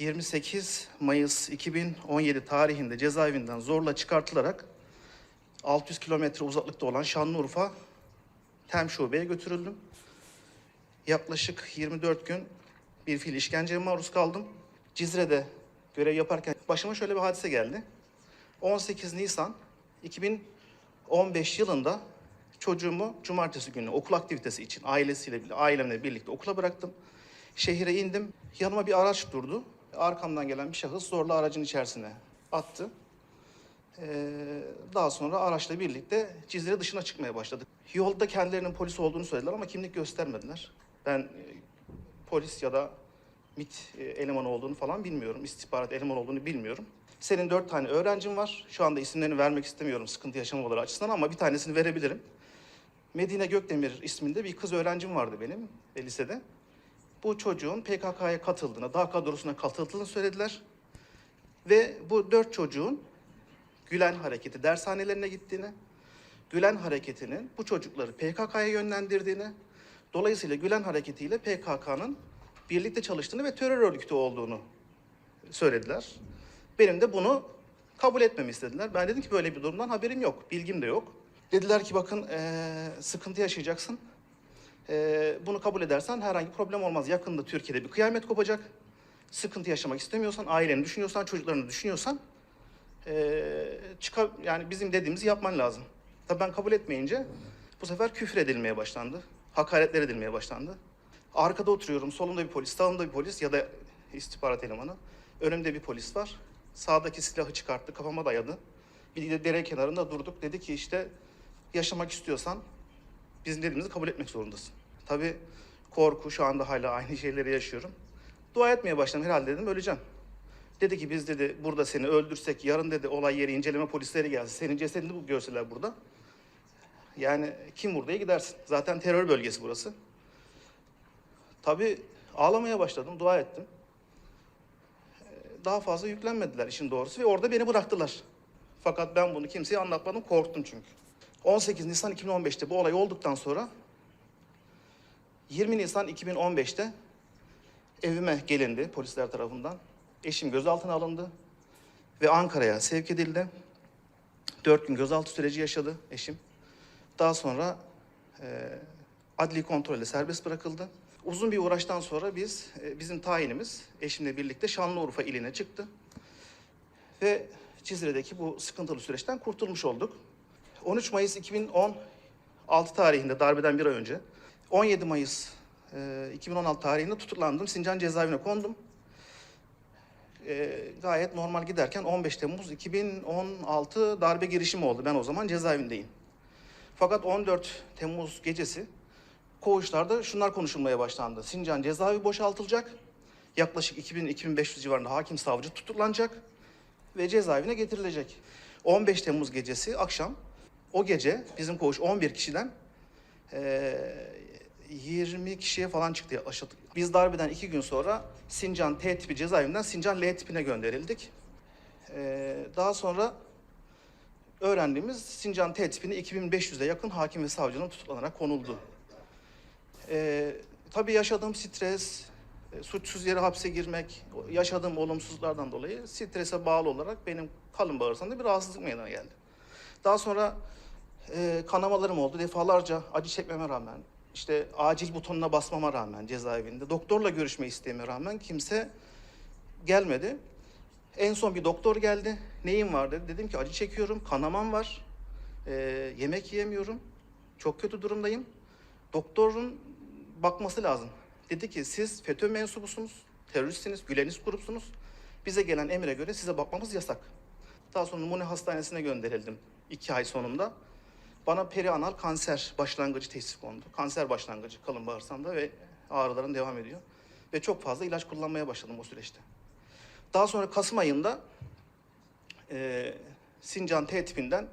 28 Mayıs 2017 tarihinde cezaevinden zorla çıkartılarak 600 kilometre uzaklıkta olan Şanlıurfa TEM şubeye götürüldüm. Yaklaşık 24 gün bir fiil işkenceye maruz kaldım. Cizre'de görev yaparken başıma şöyle bir hadise geldi. 18 Nisan 2015 yılında çocuğumu cumartesi günü okul aktivitesi için ailesiyle ailemle birlikte okula bıraktım. Şehire indim. Yanıma bir araç durdu. Arkamdan gelen bir şahıs zorla aracın içerisine attı. Ee, daha sonra araçla birlikte Cizre dışına çıkmaya başladık. Yolda kendilerinin polis olduğunu söylediler ama kimlik göstermediler. Ben e, polis ya da MIT e, elemanı olduğunu falan bilmiyorum. İstihbarat elemanı olduğunu bilmiyorum. Senin dört tane öğrencin var. Şu anda isimlerini vermek istemiyorum sıkıntı yaşamamaları açısından ama bir tanesini verebilirim. Medine Gökdemir isminde bir kız öğrencim vardı benim e, lisede. Bu çocuğun PKK'ya katıldığını, daha kadrosuna katıldığını söylediler. Ve bu dört çocuğun Gülen Hareketi dershanelerine gittiğini, Gülen Hareketi'nin bu çocukları PKK'ya yönlendirdiğini, dolayısıyla Gülen Hareketi ile PKK'nın birlikte çalıştığını ve terör örgütü olduğunu söylediler. Benim de bunu kabul etmemi istediler. Ben dedim ki böyle bir durumdan haberim yok, bilgim de yok. Dediler ki bakın eee, sıkıntı yaşayacaksın. Eee, bunu kabul edersen herhangi problem olmaz. Yakında Türkiye'de bir kıyamet kopacak. Sıkıntı yaşamak istemiyorsan, aileni düşünüyorsan, çocuklarını düşünüyorsan eee çıkar yani bizim dediğimizi yapman lazım. Tabii ben kabul etmeyince bu sefer küfür edilmeye başlandı. Hakaretler edilmeye başlandı. Arkada oturuyorum, solumda bir polis, sağımda bir polis ya da istihbarat elemanı. Önümde bir polis var. Sağdaki silahı çıkarttı, kafama dayadı. Bir de dere kenarında durduk. Dedi ki işte yaşamak istiyorsan bizim dediğimizi kabul etmek zorundasın. Tabii korku şu anda hala aynı şeyleri yaşıyorum. Dua etmeye başladım herhalde dedim öleceğim. Dedi ki biz dedi burada seni öldürsek yarın dedi olay yeri inceleme polisleri gelse senin cesedini görseler burada. Yani kim vurduya gidersin. Zaten terör bölgesi burası. Tabii ağlamaya başladım, dua ettim. Daha fazla yüklenmediler işin doğrusu ve orada beni bıraktılar. Fakat ben bunu kimseye anlatmadım, korktum çünkü. 18 Nisan 2015'te bu olay olduktan sonra 20 Nisan 2015'te evime gelindi polisler tarafından. Eşim gözaltına alındı ve Ankara'ya sevk edildi. Dört gün gözaltı süreci yaşadı eşim. Daha sonra e, adli kontrolle serbest bırakıldı. Uzun bir uğraştan sonra biz, e, bizim tayinimiz eşimle birlikte Şanlıurfa iline çıktı. Ve Cizre'deki bu sıkıntılı süreçten kurtulmuş olduk. 13 Mayıs 2016 tarihinde darbeden bir ay önce, 17 Mayıs e, 2016 tarihinde tutuklandım. Sincan cezaevine kondum. E, gayet normal giderken 15 Temmuz 2016 darbe girişimi oldu. Ben o zaman cezaevindeyim. Fakat 14 Temmuz gecesi koğuşlarda şunlar konuşulmaya başlandı. Sincan cezaevi boşaltılacak. Yaklaşık 2000-2500 civarında hakim savcı tutuklanacak ve cezaevine getirilecek. 15 Temmuz gecesi akşam o gece bizim koğuş 11 kişiden 20 kişiye falan çıktı yaklaşık. Biz darbeden iki gün sonra Sincan T tipi cezaevinden Sincan L tipine gönderildik. Daha sonra öğrendiğimiz Sincan T tipine 2500'e yakın hakim ve savcının tutuklanarak konuldu. Tabii yaşadığım stres, e, suçsuz yere hapse girmek, yaşadığım olumsuzluklardan dolayı strese bağlı olarak benim kalın bağırsağımda bir rahatsızlık meydana geldi. Daha sonra e, kanamalarım oldu. Defalarca acı çekmeme rağmen, işte acil butonuna basmama rağmen cezaevinde, doktorla görüşme isteğime rağmen kimse gelmedi. En son bir doktor geldi. Neyim var dedi. Dedim ki acı çekiyorum, kanamam var, e, yemek yiyemiyorum, çok kötü durumdayım. Doktorun bakması lazım. Dedi ki siz FETÖ mensubusunuz, teröristsiniz, Gülenist grupsunuz. Bize gelen emre göre size bakmamız yasak. Daha sonra Numune Hastanesi'ne gönderildim iki ay sonunda. Bana perianal kanser başlangıcı teşhis kondu. Kanser başlangıcı kalın bağırsağımda ve ağrılarım devam ediyor. Ve çok fazla ilaç kullanmaya başladım o süreçte. Daha sonra Kasım ayında e, Sincan T tipinden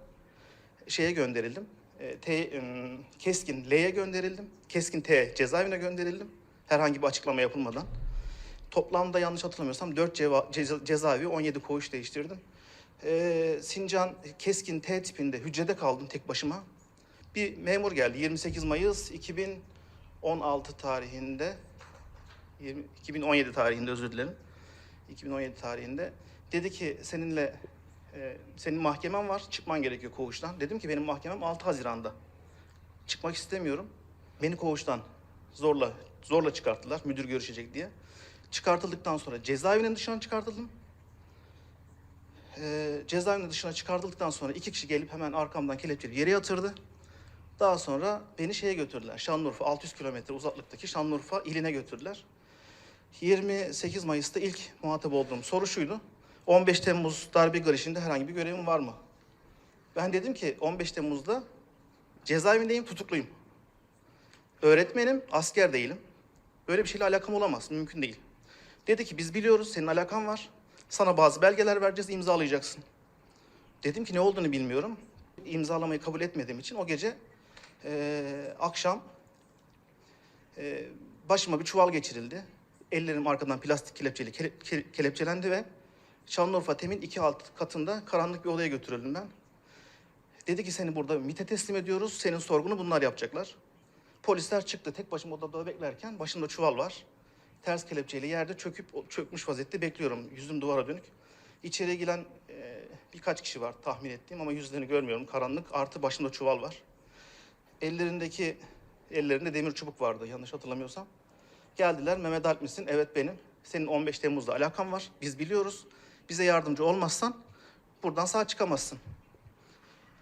şeye gönderildim. E, T, em, Keskin L'ye gönderildim. Keskin T cezaevine gönderildim. Herhangi bir açıklama yapılmadan. Toplamda yanlış hatırlamıyorsam 4 ceva, ceza, cezaevi 17 koğuş değiştirdim. E, Sincan Keskin T tipinde hücrede kaldım tek başıma. Bir memur geldi 28 Mayıs 2016 tarihinde 20, 2017 tarihinde özür dilerim. 2017 tarihinde. Dedi ki seninle e, senin mahkemen var. Çıkman gerekiyor koğuştan. Dedim ki benim mahkemem 6 Haziran'da. Çıkmak istemiyorum. Beni koğuştan zorla zorla çıkarttılar müdür görüşecek diye. Çıkartıldıktan sonra cezaevinin dışına çıkartıldım. Ee, cezaevinin dışına çıkartıldıktan sonra iki kişi gelip hemen arkamdan kelepçeli yere yatırdı. Daha sonra beni şeye götürdüler. Şanlıurfa 600 kilometre uzaklıktaki Şanlıurfa iline götürdüler. 28 Mayıs'ta ilk muhatap olduğum soru şuydu. 15 Temmuz darbe girişinde herhangi bir görevim var mı? Ben dedim ki 15 Temmuz'da cezaevindeyim, tutukluyum. Öğretmenim, asker değilim. Böyle bir şeyle alakam olamaz, mümkün değil. Dedi ki biz biliyoruz senin alakan var. Sana bazı belgeler vereceğiz, imzalayacaksın. Dedim ki ne olduğunu bilmiyorum. İmzalamayı kabul etmediğim için o gece eee, akşam eee, başıma bir çuval geçirildi. Ellerim arkadan plastik kelepçeli kele- ke- kelepçelendi ve Şanlıurfa Tem'in iki alt katında karanlık bir odaya götürüldüm ben. Dedi ki seni burada MİT'e teslim ediyoruz. Senin sorgunu bunlar yapacaklar. Polisler çıktı. Tek başıma odada beklerken başımda çuval var. Ters kelepçeyle yerde çöküp çökmüş vaziyette bekliyorum. Yüzüm duvara dönük. İçeriye giren e, birkaç kişi var tahmin ettiğim ama yüzlerini görmüyorum. Karanlık artı başımda çuval var. Ellerindeki ellerinde demir çubuk vardı yanlış hatırlamıyorsam. Geldiler Mehmet Alp misin? Evet benim. Senin 15 Temmuz'da alakan var. Biz biliyoruz. Bize yardımcı olmazsan buradan sağ çıkamazsın.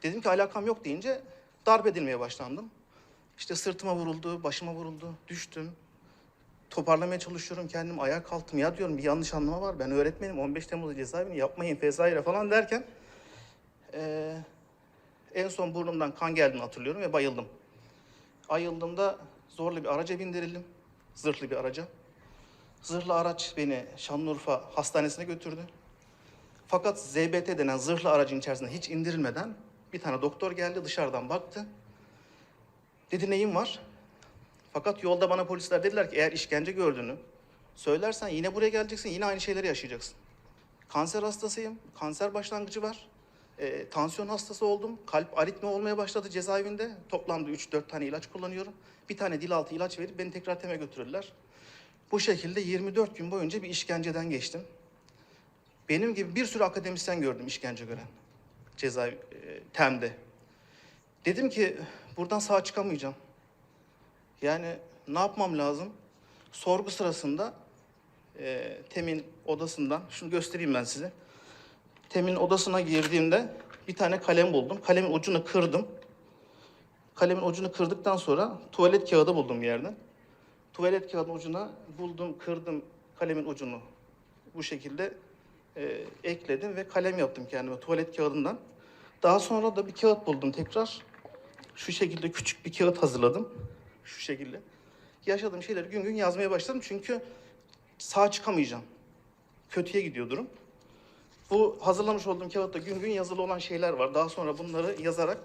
Dedim ki alakam yok deyince darp edilmeye başlandım. İşte sırtıma vuruldu, başıma vuruldu, düştüm. Toparlamaya çalışıyorum kendim, ayağa kalktım. Ya diyorum bir yanlış anlama var. Ben öğretmenim, 15 Temmuz cezaevini yapmayın vesaire falan derken... eee, en son burnumdan kan geldiğini hatırlıyorum ve bayıldım. Ayıldığımda zorla bir araca bindirildim. Zırhlı bir araca. Zırhlı araç beni Şanlıurfa Hastanesi'ne götürdü. Fakat ZBT denen zırhlı aracın içerisinde hiç indirilmeden bir tane doktor geldi dışarıdan baktı. Dedi neyin var? Fakat yolda bana polisler dediler ki eğer işkence gördüğünü söylersen yine buraya geleceksin, yine aynı şeyleri yaşayacaksın. Kanser hastasıyım, kanser başlangıcı var. Ee, tansiyon hastası oldum, kalp aritmi olmaya başladı cezaevinde. Toplamda 3-4 tane ilaç kullanıyorum. Bir tane dil altı ilaç verip beni tekrar teme götürürler. Bu şekilde 24 gün boyunca bir işkenceden geçtim. Benim gibi bir sürü akademisyen gördüm işkence gören. Cezaevi, e, TEM'de. Dedim ki buradan sağ çıkamayacağım. Yani ne yapmam lazım? Sorgu sırasında e, Tem'in odasından, şunu göstereyim ben size. Tem'in odasına girdiğimde bir tane kalem buldum. Kalemin ucunu kırdım. Kalemin ucunu kırdıktan sonra tuvalet kağıdı buldum yerden. Tuvalet kağıdının ucuna buldum, kırdım kalemin ucunu. Bu şekilde e, ekledim ve kalem yaptım kendime tuvalet kağıdından. Daha sonra da bir kağıt buldum tekrar. Şu şekilde küçük bir kağıt hazırladım. Şu şekilde. Yaşadığım şeyleri gün gün yazmaya başladım çünkü sağ çıkamayacağım. Kötüye gidiyor durum. Bu hazırlamış olduğum kağıtta gün gün yazılı olan şeyler var. Daha sonra bunları yazarak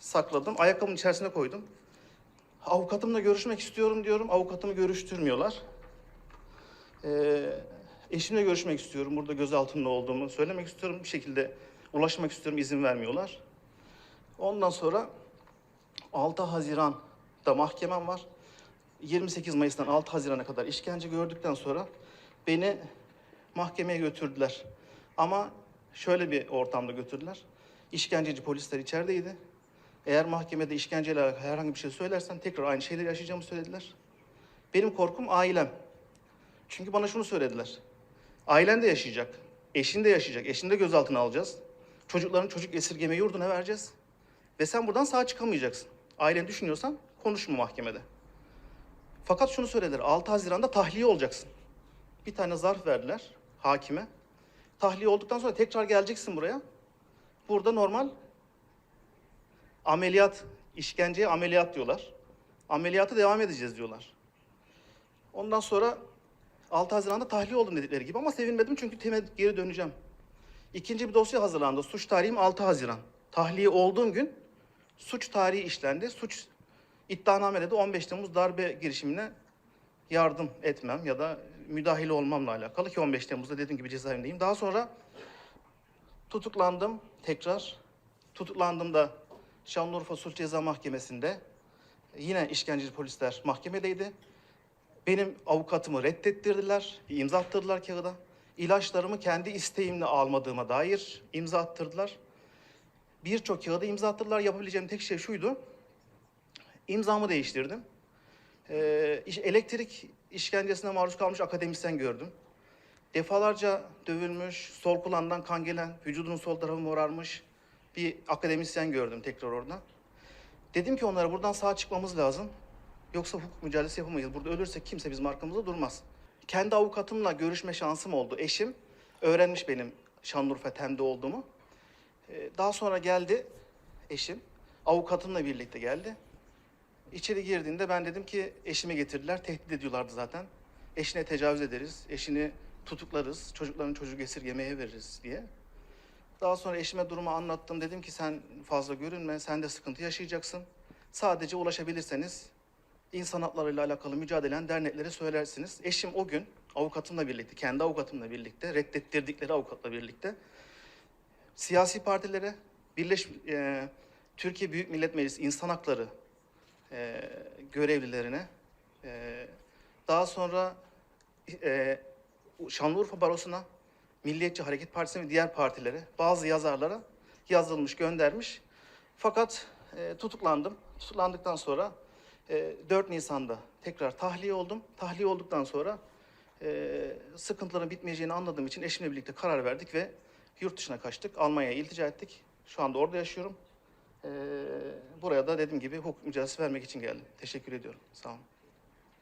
sakladım. Ayakkabımın içerisine koydum. Avukatımla görüşmek istiyorum diyorum. Avukatımı görüştürmüyorlar. Ee, eşimle görüşmek istiyorum. Burada gözaltında olduğumu söylemek istiyorum. Bir şekilde ulaşmak istiyorum. izin vermiyorlar. Ondan sonra 6 Haziran'da mahkemem var. 28 Mayıs'tan 6 Haziran'a kadar işkence gördükten sonra beni mahkemeye götürdüler. Ama şöyle bir ortamda götürdüler. İşkenceci polisler içerideydi. Eğer mahkemede işkenceyle alakalı herhangi bir şey söylersen tekrar aynı şeyleri yaşayacağımı söylediler. Benim korkum ailem. Çünkü bana şunu söylediler. Ailen de yaşayacak. Eşin de yaşayacak. Eşini de gözaltına alacağız. Çocukların çocuk esirgeme yurduna vereceğiz. Ve sen buradan sağ çıkamayacaksın. Aileni düşünüyorsan konuşma mahkemede. Fakat şunu söylediler. 6 Haziran'da tahliye olacaksın. Bir tane zarf verdiler hakime. Tahliye olduktan sonra tekrar geleceksin buraya. Burada normal ameliyat, işkenceye ameliyat diyorlar. Ameliyata devam edeceğiz diyorlar. Ondan sonra 6 Haziran'da tahliye oldum dedikleri gibi ama sevinmedim çünkü teme geri döneceğim. İkinci bir dosya hazırlandı. Suç tarihim 6 Haziran. Tahliye olduğum gün suç tarihi işlendi. Suç iddianamede de 15 Temmuz darbe girişimine yardım etmem ya da müdahil olmamla alakalı ki 15 Temmuz'da dediğim gibi cezaevindeyim. Daha sonra tutuklandım tekrar. Tutuklandığımda Şanlıurfa Sulh Ceza Mahkemesi'nde yine işkenceci polisler mahkemedeydi. Benim avukatımı reddettirdiler, imza attırdılar kağıda. ilaçlarımı kendi isteğimle almadığıma dair imza attırdılar. Birçok kağıda imza attırdılar. Yapabileceğim tek şey şuydu. İmzamı değiştirdim. Ee, elektrik işkencesine maruz kalmış akademisyen gördüm. Defalarca dövülmüş, sol kulağından kan gelen, vücudunun sol tarafı morarmış bir akademisyen gördüm tekrar orada. Dedim ki onlara buradan sağ çıkmamız lazım. Yoksa hukuk mücadelesi yapamayız. Burada ölürsek kimse bizim arkamızda durmaz. Kendi avukatımla görüşme şansım oldu. Eşim öğrenmiş benim Şanlıurfa Tem'de olduğumu. Ee, Daha sonra geldi eşim. Avukatımla birlikte geldi. İçeri girdiğinde ben dedim ki eşimi getirdiler. Tehdit ediyorlardı zaten. Eşine tecavüz ederiz, eşini tutuklarız, çocukların çocuk esirgemeye veririz diye. Daha sonra eşime durumu anlattım. Dedim ki sen fazla görünme, sen de sıkıntı yaşayacaksın. Sadece ulaşabilirseniz insan haklarıyla alakalı mücadelen derneklere söylersiniz. Eşim o gün avukatımla birlikte, kendi avukatımla birlikte, reddettirdikleri avukatla birlikte siyasi partilere, Birleş e, Türkiye Büyük Millet Meclisi İnsan Hakları e, görevlilerine, e, daha sonra e, Şanlıurfa Barosu'na, Milliyetçi Hareket Partisi'ne ve diğer partilere, bazı yazarlara yazılmış, göndermiş. Fakat e, tutuklandım. Tutuklandıktan sonra e, 4 Nisan'da tekrar tahliye oldum. Tahliye olduktan sonra e, sıkıntıların bitmeyeceğini anladığım için eşimle birlikte karar verdik ve yurt dışına kaçtık. Almanya'ya iltica ettik. Şu anda orada yaşıyorum. Buraya da dediğim gibi hukuk mücadelesi vermek için geldim. Teşekkür ediyorum. Sağ olun.